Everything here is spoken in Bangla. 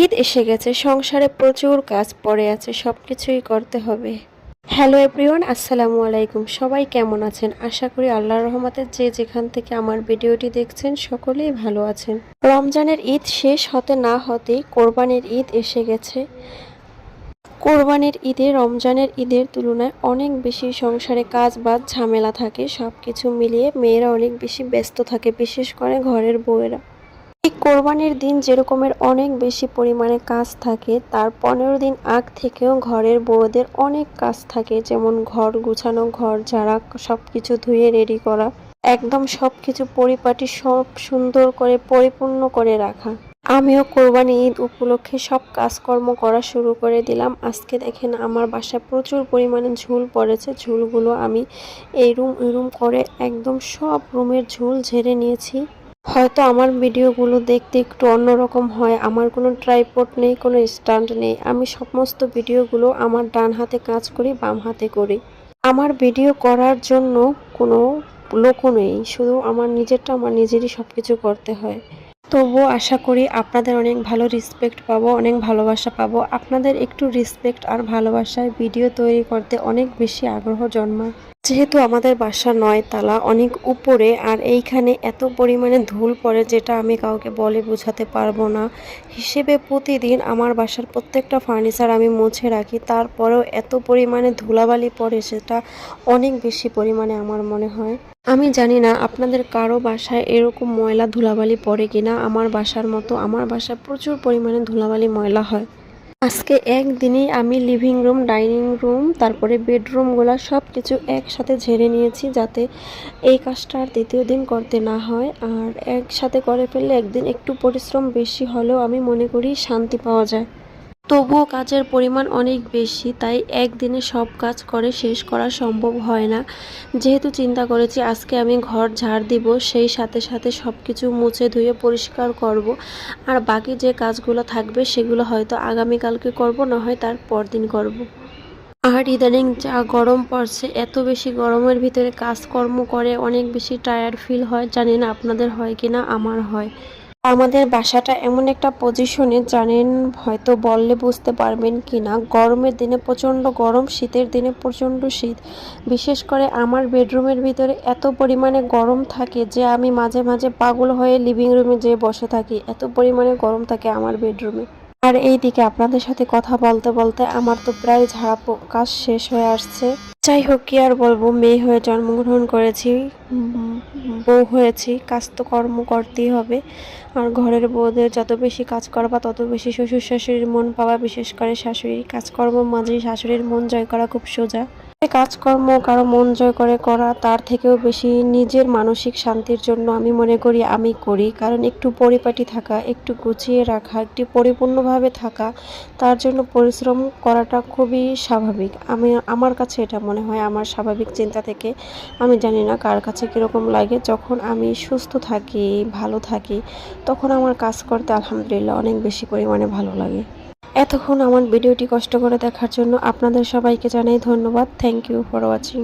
ঈদ এসে গেছে, সংসারে প্রচুর কাজ পড়ে আছে সব কিছুই করতে হবে। হ্যালো এভরিওয়ান, আসসালামু আলাইকুম। সবাই কেমন আছেন? আশা করি আল্লাহর রহমতে যে যেখান থেকে আমার ভিডিওটি দেখছেন, সকলেই ভালো আছেন। রমজানের ঈদ শেষ হতে না হতেই কোরবানির ঈদ এসে গেছে। কোরবানির ঈদে রমজানের ঈদের তুলনায় অনেক বেশি সংসারে কাজ বাজ ঝামেলা থাকে সব কিছু মিলিয়ে মেয়েরা অনেক বেশি ব্যস্ত থাকে, বিশেষ করে ঘরের বউয়েরা। কোরবানির দিন যেরকমের অনেক বেশি পরিমাণে কাজ থাকে, তার পনেরো দিন আগ থেকেও ঘরের বউদের অনেক কাজ থাকে, যেমন ঘর গুছানো, ঘর ঝাড়া সব কিছু ধুয়ে রেডি করা, একদম সব কিছু পরিপাটি সব সুন্দর করে পরিপূর্ণ করে রাখা। আমিও কোরবানি ঈদ উপলক্ষে সব কাজকর্ম করা শুরু করে দিলাম। আজকে দেখেন আমার বাসায় প্রচুর পরিমাণে ঝুল পড়েছে। ঝুলগুলো আমি এই রুম ওই রুম করে একদম সব রুমের ঝুল ঝেড়ে নিয়েছি। হয়তো আমার ভিডিওগুলো দেখতে একটু অন্যরকম হয়, আমার কোনো ট্রাইপড নেই, কোনো স্ট্যান্ড নেই, আমি সমস্ত ভিডিওগুলো আমার ডান হাতে কাজ করি, বাম হাতে করি। আমার ভিডিও করার জন্য কোনো লোকও নেই, শুধু আমার নিজেরটা, আমার নিজেরই সব কিছু করতে হয়। তবুও আশা করি আপনাদের অনেক ভালো রেসপেক্ট পাবো, অনেক ভালোবাসা পাবো। আপনাদের একটু রেসপেক্ট আর ভালোবাসায় ভিডিও তৈরি করতে অনেক বেশি আগ্রহ জন্মায়। যেহেতু আমাদের বাসা নয় তালা, অনেক উপরে, আর এইখানে এত পরিমাণে ধুল পড়ে যেটা আমি কাউকে বলে বোঝাতে পারব না। হিসেবে প্রতিদিন আমার বাসার প্রত্যেকটা ফার্নিচার আমি মুছে রাখি, তারপরেও এত পরিমাণে ধুলাবালি পড়ে সেটা অনেক বেশি পরিমাণে আমার মনে হয়। আমি জানি না আপনাদের কারও বাসায় এরকম ময়লা ধুলাবালি পড়ে কিনা, আমার বাসার মতো, আমার বাসায় প্রচুর পরিমাণে ধুলাবালি ময়লা হয়। আজকে একদিনেই আমি লিভিং রুম ডাইনিং রুম তারপরে বেডরুমগুলো সব কিছু একসাথে ঝেড়ে নিয়েছি যাতে এই কাজটা আর দ্বিতীয় দিন করতে না হয়। আর একসাথে করে ফেললে একদিন একটু পরিশ্রম বেশি হলেও আমি মনে করি শান্তি পাওয়া যায়। তবুও কাজের পরিমাণ অনেক বেশি, তাই একদিনে সব কাজ করে শেষ করা সম্ভব হয় না। যেহেতু চিন্তা করেছি আজকে আমি ঘর ঝাড় দিব, সেই সাথে সাথে সব কিছু মুছে ধুয়ে পরিষ্কার করব। আর বাকি যে কাজগুলো থাকবে সেগুলো হয়তো আগামীকালকে করব, না হয় তার পরদিন করব। আর ইদানিং যা গরম পড়ছে, এত বেশি গরমের ভিতরে কাজকর্ম করে অনেক বেশি টায়ার্ড ফিল হয়, জানি না আপনাদের হয় কিনা, আমার হয়। আমাদের বাসাটা এমন একটা পজিশনে জানেন হয়তো বললে বুঝতে পারবেন কি না গরমের দিনে প্রচণ্ড গরম, শীতের দিনে প্রচণ্ড শীত। বিশেষ করে আমার বেডরুমের ভিতরে এত পরিমাণে গরম থাকে যে আমি মাঝে মাঝে পাগল হয়ে লিভিং রুমে যেয়ে বসে থাকি। এত পরিমাণে গরম থাকে আমার বেডরুমে আর এই দিকে আপনাদের সাথে কথা বলতে বলতে আমার তো প্রায় ঝাড়া কাজ শেষ হয়ে আসছে। যাই হোক, কি আর বলব, মেয়ে হয়ে জন্মগ্রহণ করেছি, বউ হয়েছি, কাজ তো কর্ম করতেই হবে। আর ঘরের বউদের যত বেশি কাজ করবা তত বেশি শ্বশুর শাশুড়ির মন পাওয়া, বিশেষ করে শাশুড়ির কাজকর্ম, মাঝে শাশুড়ির মন জয় করা খুব সোজা। কাজকর্ম, কারও মন জয় করে করা, তার থেকেও বেশি নিজের মানসিক শান্তির জন্য আমি মনে করি আমি করি। কারণ একটু পরিপাটি থাকা, একটু গুছিয়ে রাখা, একটু পরিপূর্ণভাবে থাকা, তার জন্য পরিশ্রম করাটা খুবই স্বাভাবিক। আমি, আমার কাছে এটা মনে হয়, আমার স্বাভাবিক চিন্তা থেকে। আমি জানি না কার কাছে কীরকম লাগে। যখন আমি সুস্থ থাকি, ভালো থাকি, তখন আমার কাজ করতে আলহামদুলিল্লাহ অনেক বেশি পরিমাণে ভালো লাগে। এতক্ষণ আমার ভিডিওটি কষ্ট করে দেখার জন্য আপনাদের সবাইকে জানাই ধন্যবাদ। Thank you for watching